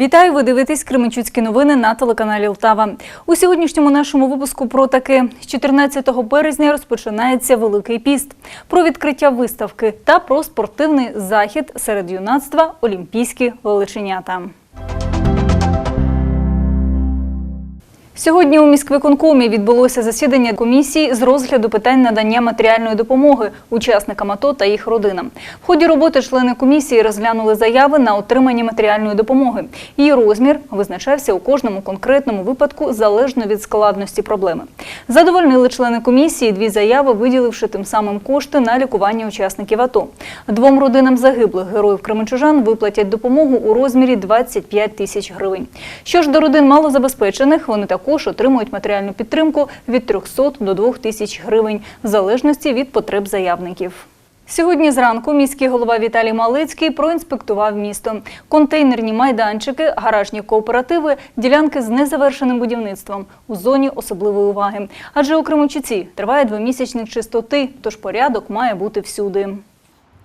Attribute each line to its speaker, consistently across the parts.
Speaker 1: Вітаю! Ви дивитесь Кременчуцькі новини на телеканалі Лтава. У сьогоднішньому нашому випуску про таке з 14 березня розпочинається Великий піст, про відкриття виставки та про спортивний захід серед юнацтва Олімпійські величенята. Сьогодні у міськвиконкомі відбулося засідання комісії з розгляду питань надання матеріальної допомоги учасникам АТО та їх родинам. В ході роботи члени комісії розглянули заяви на отримання матеріальної допомоги. Її розмір визначався у кожному конкретному випадку залежно від складності проблеми. Задовольнили члени комісії дві заяви, виділивши тим самим кошти на лікування учасників АТО. Двом родинам загиблих героїв Кременчужан виплатять допомогу у розмірі 25 тисяч гривень. Що ж до родин малозабезпечених, вони також отримують матеріальну підтримку від 300 до 2 тисяч гривень, в залежності від потреб заявників. Сьогодні зранку міський голова Віталій Малицький проінспектував місто. Контейнерні майданчики, гаражні кооперативи, ділянки з незавершеним будівництвом у зоні особливої уваги. Адже у Кременчуці триває двомісячник чистоти, тож порядок має бути всюди.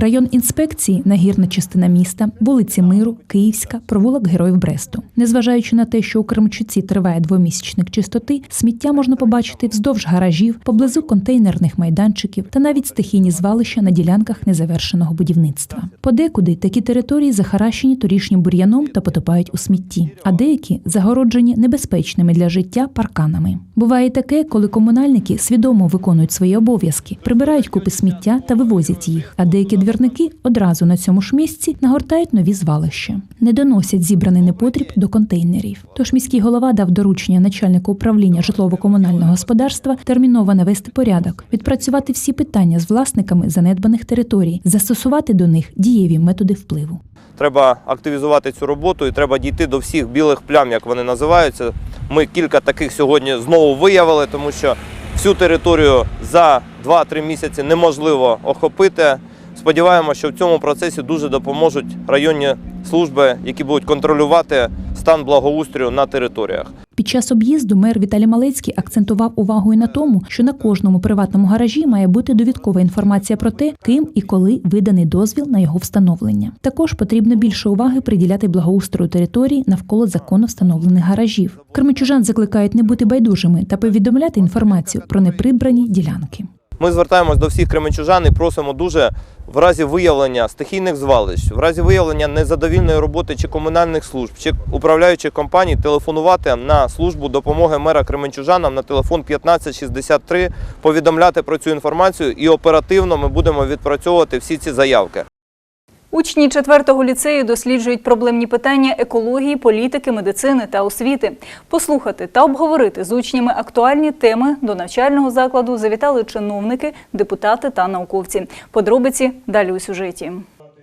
Speaker 2: Район інспекції нагірна частина міста, вулиці Миру, Київська, провулок Героїв Бресту. Незважаючи на те, що у Кремчуці триває двомісячник чистоти, сміття можна побачити вздовж гаражів, поблизу контейнерних майданчиків та навіть стихійні звалища на ділянках незавершеного будівництва. Подекуди такі території захаращені торішнім бур'яном та потопають у смітті, а деякі загороджені небезпечними для життя парканами. Буває таке, коли комунальники свідомо виконують свої обов'язки, прибирають купи сміття та вивозять їх, а деякі двірники одразу на цьому ж місці нагортають нові звалища, не доносять зібраний непотріб до контейнерів. Тож міський голова дав доручення начальнику управління житлово-комунального господарства терміново навести порядок, відпрацювати всі питання з власниками занедбаних територій, застосувати до них дієві методи впливу.
Speaker 3: Треба активізувати цю роботу і треба дійти до всіх білих плям, як вони називаються. Ми кілька таких сьогодні знову виявили, тому що всю територію за 2-3 місяці неможливо охопити. Сподіваємося, що в цьому процесі дуже допоможуть районні служби, які будуть контролювати стан благоустрою на територіях.
Speaker 2: Під час об'їзду мер Віталій Малецький акцентував увагу і на тому, що на кожному приватному гаражі має бути довідкова інформація про те, ким і коли виданий дозвіл на його встановлення. Також потрібно більше уваги приділяти благоустрою території навколо законно встановлених гаражів. Кременчужан закликають не бути байдужими та повідомляти інформацію про неприбрані ділянки.
Speaker 3: Ми звертаємось до всіх кременчужан і просимо дуже в разі виявлення стихійних звалищ, в разі виявлення незадовільної роботи чи комунальних служб, чи управляючих компаній телефонувати на службу допомоги мера Кременчужанам на телефон 1563, повідомляти про цю інформацію і оперативно ми будемо відпрацьовувати всі ці заявки.
Speaker 1: Учні 4-го ліцею досліджують проблемні питання екології, політики, медицини та освіти. Послухати та обговорити з учнями актуальні теми до навчального закладу завітали чиновники, депутати та науковці. Подробиці далі у сюжеті.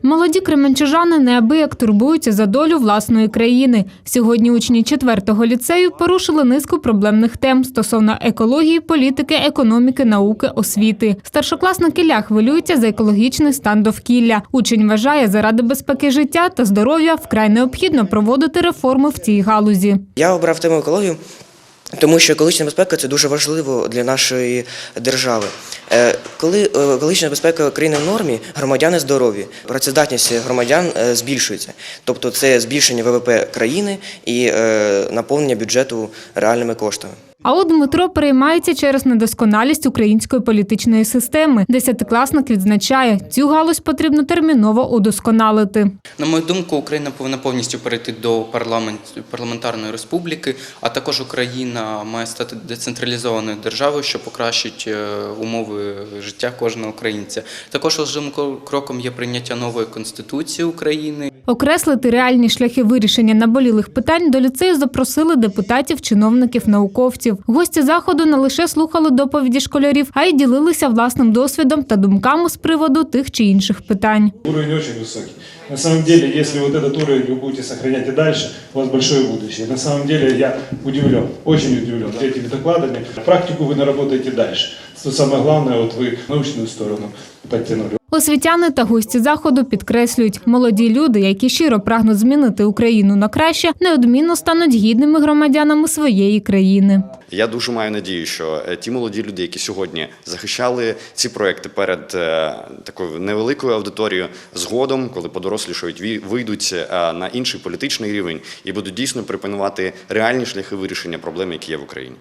Speaker 4: Молоді кременчужани неабияк турбуються за долю власної країни. Сьогодні учні 4-го ліцею порушили низку проблемних тем стосовно екології, політики, економіки, науки, освіти. Старшокласники ля хвилюються за екологічний стан довкілля. Учень вважає, заради безпеки життя та здоров'я вкрай необхідно проводити реформи в цій галузі.
Speaker 5: Я обрав тему екологію, тому що екологічна безпека це дуже важливо для нашої держави. Е, Коли е, екологічна безпека країни в нормі, громадяни здорові, працездатність громадян е, збільшується. Тобто це збільшення ВВП країни і наповнення бюджету реальними коштами.
Speaker 4: А от Дмитро переймається через недосконалість української політичної системи. Десятикласник відзначає, цю галузь потрібно терміново удосконалити.
Speaker 6: На мою думку, Україна повинна повністю перейти до парламент, парламентарної республіки, а також Україна має стати децентралізованою державою, що покращить е, умови життя кожного українця. Також важливим кроком є прийняття нової конституції України.
Speaker 4: Окреслити реальні шляхи вирішення наболілих питань до ліцею запросили депутатів, чиновників, науковців. Гості заходу не лише слухали доповіді школярів, а й ділилися власним досвідом та думками з приводу тих чи інших питань.
Speaker 7: Уровень очень высокий. На самом деле, если вот этот уровень вы будете сохранять и дальше, у вас большое будущее. На самом деле, я удивлен, очень удивлен этими докладами. Практику вы наработаете дальше. Что самое главное, вот вы научную сторону подтянули.
Speaker 4: Освітяни та гості заходу підкреслюють, молоді люди, які щиро прагнуть змінити Україну на краще, неодмінно стануть гідними громадянами своєї країни.
Speaker 8: Я дуже маю надію, що е, ті молоді люди, які сьогодні захищали ці проекти перед е, такою невеликою аудиторією, згодом, коли подорослішають, ві- вийдуть е, на інший політичний рівень і будуть дійсно пропонувати реальні шляхи вирішення проблем, які є в Україні.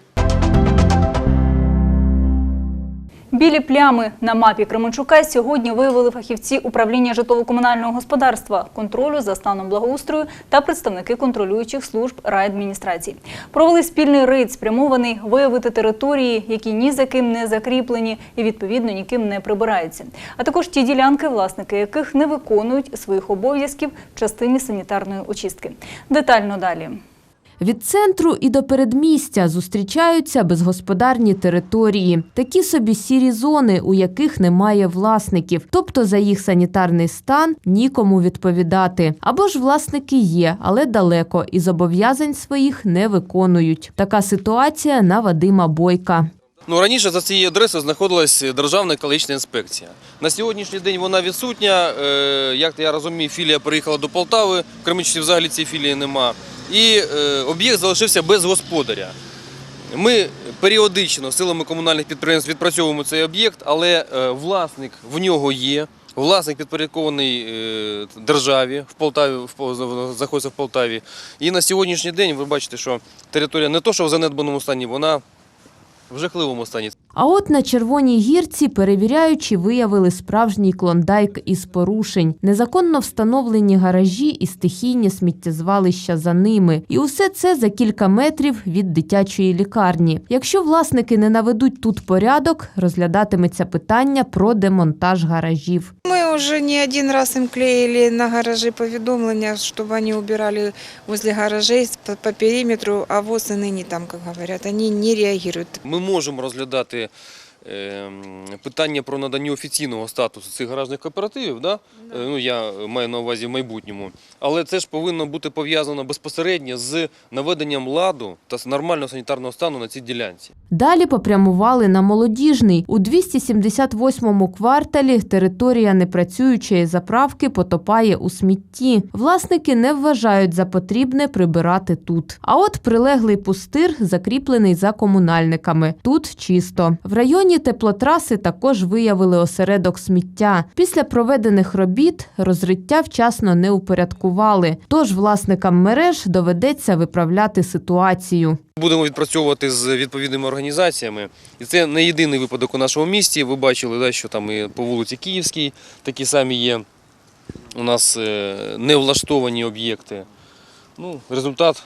Speaker 1: Білі плями на мапі Кременчука сьогодні виявили фахівці управління житлово-комунального господарства, контролю за станом благоустрою та представники контролюючих служб райадміністрації. Провели спільний рейд, спрямований виявити території, які ні за ким не закріплені і відповідно ніким не прибираються. А також ті ділянки, власники яких не виконують своїх обов'язків в частині санітарної очистки. Детально далі.
Speaker 9: Від центру і до передмістя зустрічаються безгосподарні території, такі собі сірі зони, у яких немає власників, тобто за їх санітарний стан нікому відповідати. Або ж власники є, але далеко і зобов'язань своїх не виконують. Така ситуація на Вадима Бойка.
Speaker 10: Ну, раніше за цією адресою знаходилась Державна екологічна інспекція. На сьогоднішній день вона відсутня. Е, Як я розумію, філія переїхала до Полтави, в Кременчуці взагалі цієї філії нема. І е, об'єкт залишився без господаря. Ми періодично силами комунальних підприємств відпрацьовуємо цей об'єкт, але е, власник в нього є. Власник підпорядкований е, державі в Полтаві, знаходиться в Полтаві. І на сьогоднішній день ви бачите, що територія не то, що в занедбаному стані, вона в жахливому стані.
Speaker 9: А от на Червоній гірці перевіряючи виявили справжній клондайк із порушень, незаконно встановлені гаражі і стихійні сміттєзвалища за ними. І усе це за кілька метрів від дитячої лікарні. Якщо власники не наведуть тут порядок, розглядатиметься питання про демонтаж гаражів.
Speaker 11: Мы уже не один раз им клеили на гаражи поведомления, чтобы они убирали возле гаражей по, по периметру, а ВОЗ и ныне там, как говорят, они не реагируют.
Speaker 10: Ми можемо розглядати е, питання про надання офіційного статусу цих гаражних кооперативів. Да? Е, Ну, я маю на увазі в майбутньому. Але це ж повинно бути пов'язано безпосередньо з наведенням ладу та нормального санітарного стану на цій ділянці.
Speaker 9: Далі попрямували на молодіжний. У 278-му кварталі територія непрацюючої заправки потопає у смітті. Власники не вважають за потрібне прибирати тут. А от прилеглий пустир закріплений за комунальниками. Тут чисто. В районі теплотраси також виявили осередок сміття. Після проведених робіт розриття вчасно не упорядкували. Тож власникам мереж доведеться виправляти ситуацію.
Speaker 10: Будемо відпрацьовувати з відповідними організаціями. І це не єдиний випадок у нашому місті. Ви бачили, що там і по вулиці Київській такі самі є у нас е, невлаштовані об'єкти. Ну, результат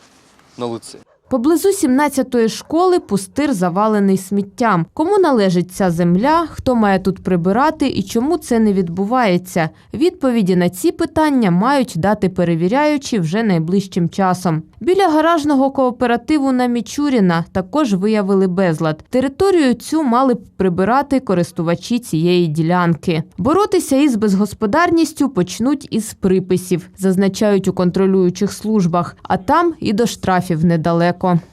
Speaker 10: на лице.
Speaker 9: Поблизу 17-ї школи пустир завалений сміттям. Кому належить ця земля, хто має тут прибирати і чому це не відбувається? Відповіді на ці питання мають дати перевіряючі вже найближчим часом. Біля гаражного кооперативу на Мічуріна також виявили безлад. Територію цю мали б прибирати користувачі цієї ділянки. Боротися із безгосподарністю почнуть із приписів, зазначають у контролюючих службах, а там і до штрафів недалеко. Monaco.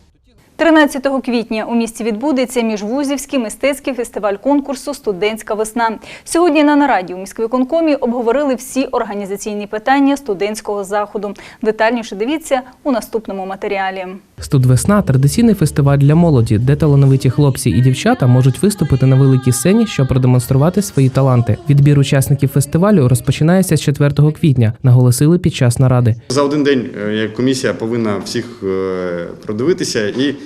Speaker 1: 13 квітня у місті відбудеться міжвузівський мистецький фестиваль конкурсу Студентська весна. Сьогодні на нараді у міськвиконкомі обговорили всі організаційні питання студентського заходу. Детальніше дивіться у наступному матеріалі.
Speaker 12: Студвесна традиційний фестиваль для молоді, де талановиті хлопці і дівчата можуть виступити на великій сцені, щоб продемонструвати свої таланти. Відбір учасників фестивалю розпочинається з 4 квітня, наголосили під час наради.
Speaker 8: За один день е, комісія повинна всіх е, продивитися і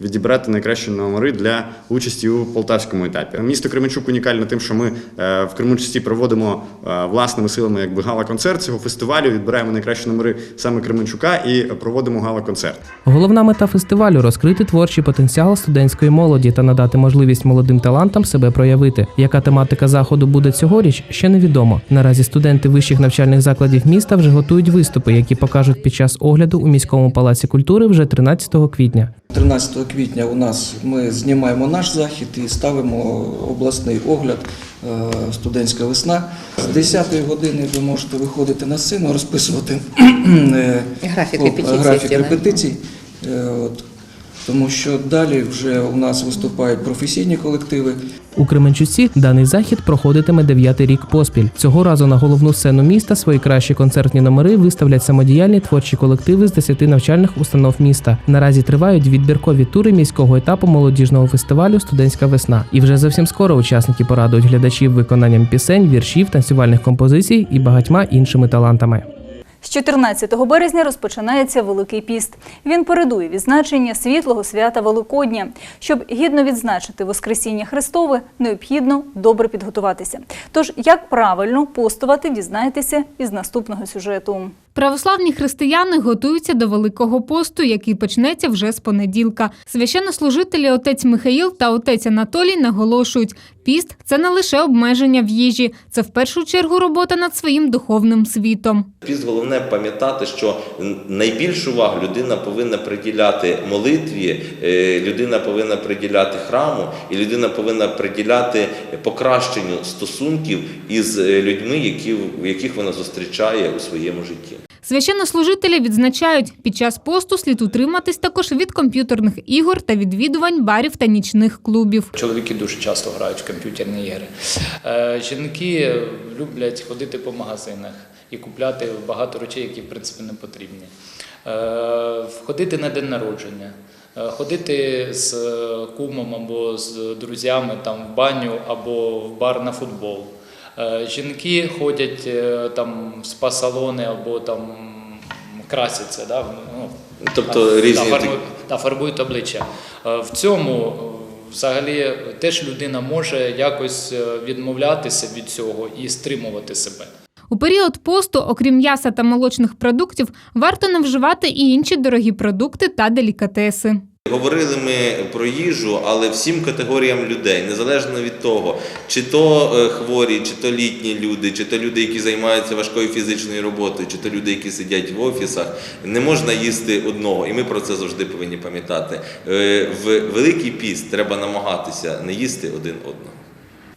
Speaker 8: відібрати найкращі номери для участі у полтавському етапі. Місто Кременчук унікальне тим, що ми е, в Кременчуці проводимо е, власними силами якби гала-концерт цього фестивалю. Відбираємо найкращі номери саме Кременчука і проводимо гала-концерт.
Speaker 12: Головна мета фестивалю розкрити творчий потенціал студентської молоді та надати можливість молодим талантам себе проявити. Яка тематика заходу буде цьогоріч, ще невідомо. Наразі студенти вищих навчальних закладів міста вже готують виступи, які покажуть під час огляду у міському палаці культури вже 13 квітня.
Speaker 13: 13 квітня у нас ми знімаємо наш захід і ставимо обласний огляд е, студентська весна. З 10 години ви можете виходити на сцену, розписувати е,
Speaker 11: Графік репетицій
Speaker 13: графік репетицій. От. Тому що далі вже у нас виступають професійні колективи.
Speaker 12: У Кременчуці даний захід проходитиме дев'ятий рік поспіль. Цього разу на головну сцену міста свої кращі концертні номери виставлять самодіяльні творчі колективи з 10 навчальних установ міста. Наразі тривають відбіркові тури міського етапу молодіжного фестивалю Студентська весна. І вже зовсім скоро учасники порадують глядачів виконанням пісень, віршів, танцювальних композицій і багатьма іншими талантами.
Speaker 1: З 14 березня розпочинається Великий піст. Він передує відзначення світлого свята Великодня. Щоб гідно відзначити Воскресіння Христове, необхідно добре підготуватися. Тож, як правильно постувати, дізнаєтеся із наступного сюжету.
Speaker 4: Православні християни готуються до Великого посту, який почнеться вже з понеділка. Священнослужителі отець Михаїл та отець Анатолій наголошують, піст це не лише обмеження в їжі, це в першу чергу робота над своїм духовним світом.
Speaker 14: Піст головне пам'ятати, що найбільшу увагу людина повинна приділяти молитві, е, людина повинна приділяти храму, і людина повинна приділяти покращенню стосунків із е, людьми, яких вона зустрічає у своєму житті.
Speaker 4: Священнослужителі відзначають, під час посту слід утриматись також від комп'ютерних ігор та відвідувань барів та нічних клубів.
Speaker 15: Чоловіки дуже часто грають в комп'ютерні ігри. Е, Жінки люблять ходити по магазинах і купляти багато речей, які в принципі не потрібні. Е, Ходити на день народження, е, ходити з кумом або з друзями там в баню або в бар на футбол. Е, Жінки ходять е, там в спа-салони або там красяться, да? ну,
Speaker 14: Тобто
Speaker 15: та,
Speaker 14: різні
Speaker 15: та, фарбують, та фарбують обличчя. Е, В цьому взагалі теж людина може якось відмовлятися від цього і стримувати себе.
Speaker 4: У період посту, окрім м'яса та молочних продуктів, варто не вживати і інші дорогі продукти та делікатеси.
Speaker 14: Говорили ми про їжу, але всім категоріям людей, незалежно від того, чи то е, хворі, чи то літні люди, чи то люди, які займаються важкою фізичною роботою, чи то люди, які сидять в офісах, не можна їсти одного, і ми про це завжди повинні пам'ятати. Е, В Великий піст треба намагатися не їсти один одного.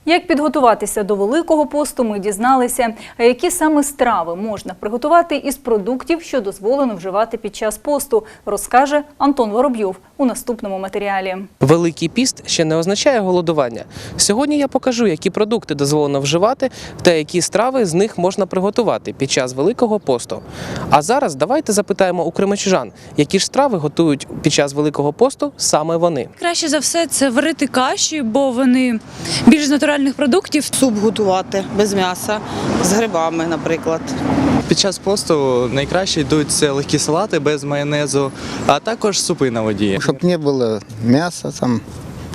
Speaker 1: Як підготуватися до Великого посту, ми дізналися, а які саме страви можна приготувати із продуктів, що дозволено вживати під час посту, розкаже Антон Воробйов у наступному матеріалі.
Speaker 12: Великий піст ще не означає голодування. Сьогодні я покажу, які продукти дозволено вживати та які страви з них можна приготувати під час Великого посту. А зараз давайте запитаємо у кримичужан, які ж страви готують під час Великого посту саме вони.
Speaker 16: Краще за все це варити каші, бо вони більш з натуральних продуктів.
Speaker 17: Суп готувати без м'яса, з грибами, наприклад.
Speaker 18: Під час посту найкраще йдуть легкі салати без майонезу, а також супи на воді.
Speaker 19: Щоб не було м'яса там.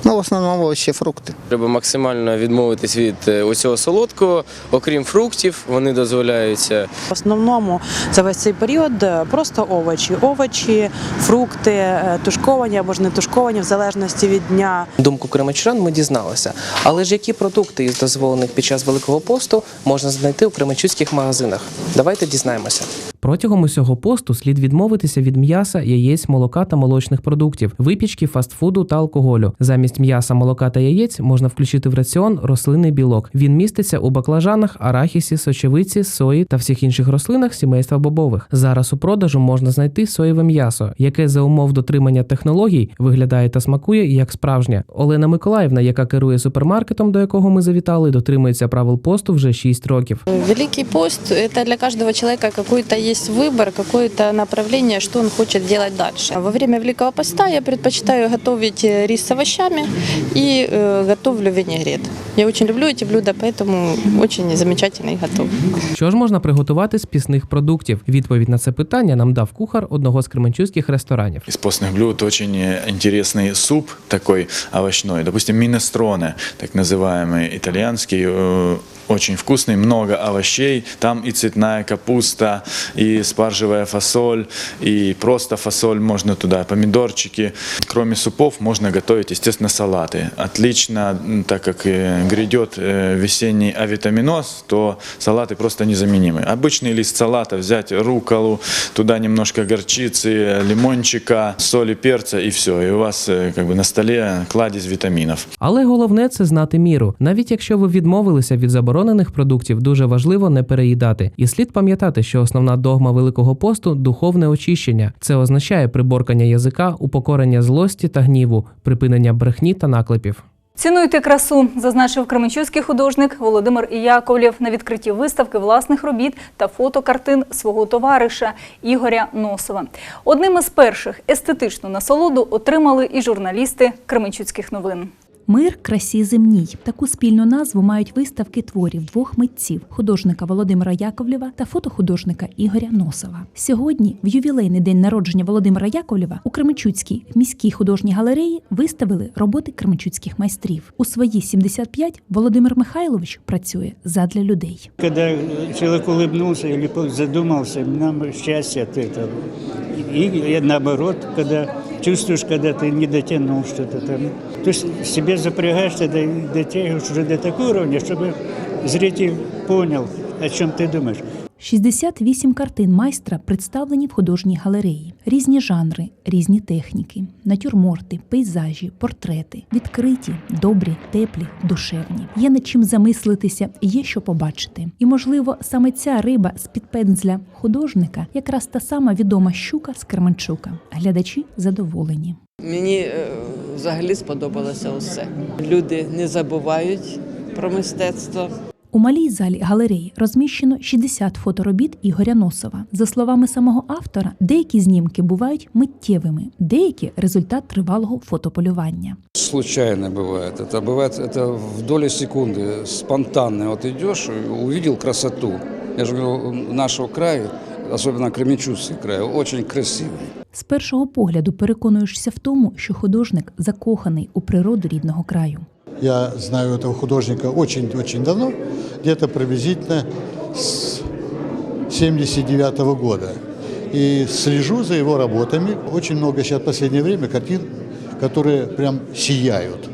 Speaker 19: Ну, в основному овочі, фрукти.
Speaker 20: Треба максимально відмовитись від е, усього солодкого, окрім фруктів, вони дозволяються.
Speaker 17: В основному за весь цей період е, просто овочі. Овочі, фрукти, е, тушковані або ж не тушковані, в залежності від дня.
Speaker 12: Думку кримичурян ми дізналися. Але ж які продукти із дозволених під час Великого посту можна знайти у кримичуцьких магазинах? Давайте дізнаємося. Протягом усього посту слід відмовитися від м'яса, яєць, молока та молочних продуктів, випічки, фастфуду та алкоголю. Замість м'яса, молока та яєць можна включити в раціон рослинний білок. Він міститься у баклажанах, арахісі, сочевиці, сої та всіх інших рослинах сімейства бобових. Зараз у продажу можна знайти соєве м'ясо, яке за умов дотримання технологій виглядає та смакує як справжнє. Олена Миколаївна, яка керує супермаркетом, до якого ми завітали, дотримується правил посту вже 6 років.
Speaker 21: Великий пост – это для каждого человека какой-то есть выбор, какое-то направление, что он хочет делать дальше. Во время Великого поста я предпочитаю готовить э, рис с овощами и э, готовлю винегрет. Я очень люблю эти блюда, поэтому очень замечательно их готовлю.
Speaker 12: Що ж можна приготувати з пісних продуктів? Відповідь на це питання нам дав кухар одного з кременчуцьких ресторанів.
Speaker 22: Из постных блюд очень интересный суп такой овощной, допустим, минестроне, так называемый итальянский, э, очень вкусный, много овощей, там и цветная капуста, и спаржевая фасоль, и просто фасоль можно туда, помидорчики. Кроме супов можно готовить, естественно, салаты. Отлично, м, так как э, грядет э, весенний авитаминоз, то салаты просто незаменимы. Обычный лист салата взять, руколу, туда немножко горчицы, лимончика, соли, перца и все. И у вас э, как бы на столе кладезь витаминов.
Speaker 12: Але головне це знати міру. Навіть якщо ви відмовилися від заборонених заборонених продуктів дуже важливо не переїдати. І слід пам'ятати, що основна догма Великого посту духовне очищення. Це означає приборкання язика, упокорення злості та гніву, припинення брехні та наклепів.
Speaker 1: Цінуйте красу, зазначив кременчуцький художник Володимир Яковлєв на відкритті виставки власних робіт та фотокартин свого товариша Ігоря Носова. Одним із перших естетичну насолоду отримали і журналісти Кременчуцьких новин.
Speaker 2: Мир красі земній. Таку спільну назву мають виставки творів двох митців художника Володимира Яковлєва та фотохудожника Ігоря Носова. Сьогодні, в ювілейний день народження Володимира Яковлєва, у Кременчуцькій міській художній галереї виставили роботи кременчуцьких майстрів. У свої 75 Володимир Михайлович працює задля людей.
Speaker 23: Когда человек улыбнулся или задумался, нам счастье от этого. И, наоборот, когда чувствуешь, когда ты не дотянул что-то там. То есть себе запрягаешь, тогда и дотягиваешь уже до такого уровня, чтобы зритель понял, о чем ты думаешь.
Speaker 2: 68 картин майстра представлені в художній галереї. Різні жанри, різні техніки, натюрморти, пейзажі, портрети, відкриті, добрі, теплі, душевні. Є над чим замислитися, є що побачити. І, можливо, саме ця риба з під пензля художника якраз та сама відома щука з Керманчука. Глядачі задоволені.
Speaker 5: Мені е, взагалі сподобалося усе. Люди не забувають про мистецтво.
Speaker 2: У малій залі галереї розміщено 60 фоторобіт Ігоря Носова. За словами самого автора, деякі знімки бувають миттєвими, деякі результат тривалого фотополювання.
Speaker 24: Случайно бывает. Это бывает это в доли секунды, спонтанно. Вот идешь, увидел красоту. Я же говорю, нашего края, особенно Кременчуцкий край, очень красивый.
Speaker 2: З першого погляду переконуєшся в тому, що художник закоханий у природу рідного краю.
Speaker 25: Я знаю этого художника очень-очень давно, где-то приблизительно с 79 года. И слежу за его работами. Очень много сейчас в последнее время картин, которые прям сияют.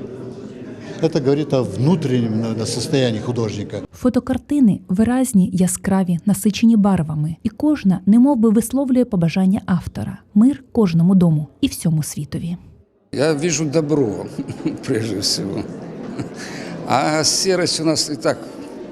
Speaker 25: Это говорит о внутреннем наверное, состоянии художника.
Speaker 2: Фотокартини виразні, яскраві, насичені барвами, і кожна немов би висловлює побажання автора мир кожному дому і всьому світові.
Speaker 24: Я вижу добро, прежде всего. А серость у нас и так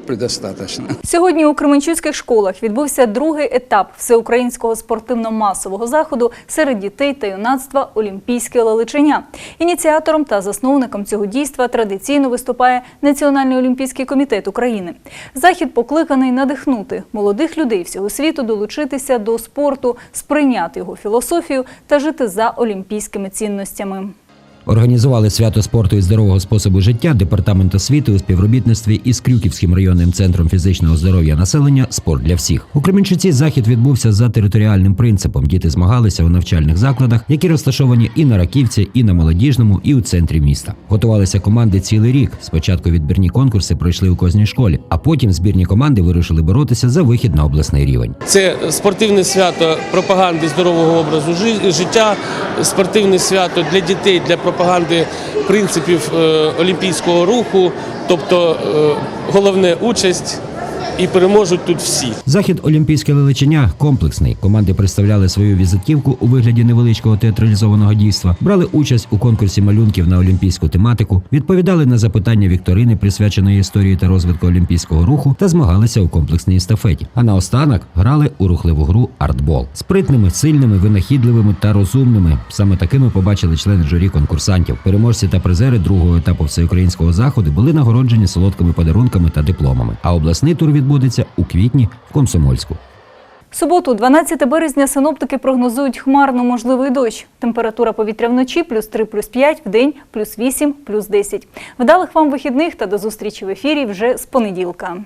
Speaker 24: предостаточно.
Speaker 1: Сьогодні у Кременчуцьких школах відбувся другий етап всеукраїнського спортивно-масового заходу серед дітей та юнацтва Олімпійське лелечення. Ініціатором та засновником цього дійства традиційно виступає Національний олімпійський комітет України. Захід покликаний надихнути молодих людей всього світу долучитися до спорту, сприйняти його філософію та жити за олімпійськими цінностями.
Speaker 26: Організували свято спорту і здорового способу життя Департамент освіти у співробітництві із Крюківським районним центром фізичного здоров'я населення Спорт для всіх. У Кременчуці захід відбувся за територіальним принципом. Діти змагалися у навчальних закладах, які розташовані і на Раківці, і на молодіжному, і у центрі міста. Готувалися команди цілий рік. Спочатку відбірні конкурси пройшли у кожній школі, а потім збірні команди вирішили боротися за вихід на обласний рівень.
Speaker 27: Це спортивне свято пропаганди здорового образу життя, спортивне свято для дітей, для пропаганди принципів е, олімпійського руху, тобто е, головне участь і переможуть тут всі.
Speaker 26: Захід Олімпійське лелечення комплексний. Команди представляли свою візитівку у вигляді невеличкого театралізованого дійства, брали участь у конкурсі малюнків на олімпійську тематику, відповідали на запитання вікторини, присвяченої історії та розвитку олімпійського руху, та змагалися у комплексній естафеті. А наостанок грали у рухливу гру артбол. Спритними, сильними, винахідливими та розумними. Саме такими побачили члени журі конкурсантів. Переможці та призери другого етапу всеукраїнського заходу були нагороджені солодкими подарунками та дипломами. А обласний тур відбудеться у квітні в Комсомольську.
Speaker 1: Суботу, 12 березня, синоптики прогнозують хмарно можливий дощ. Температура повітря вночі плюс 3, плюс 5, в день плюс 8, плюс 10. Вдалих вам вихідних та до зустрічі в ефірі вже з понеділка.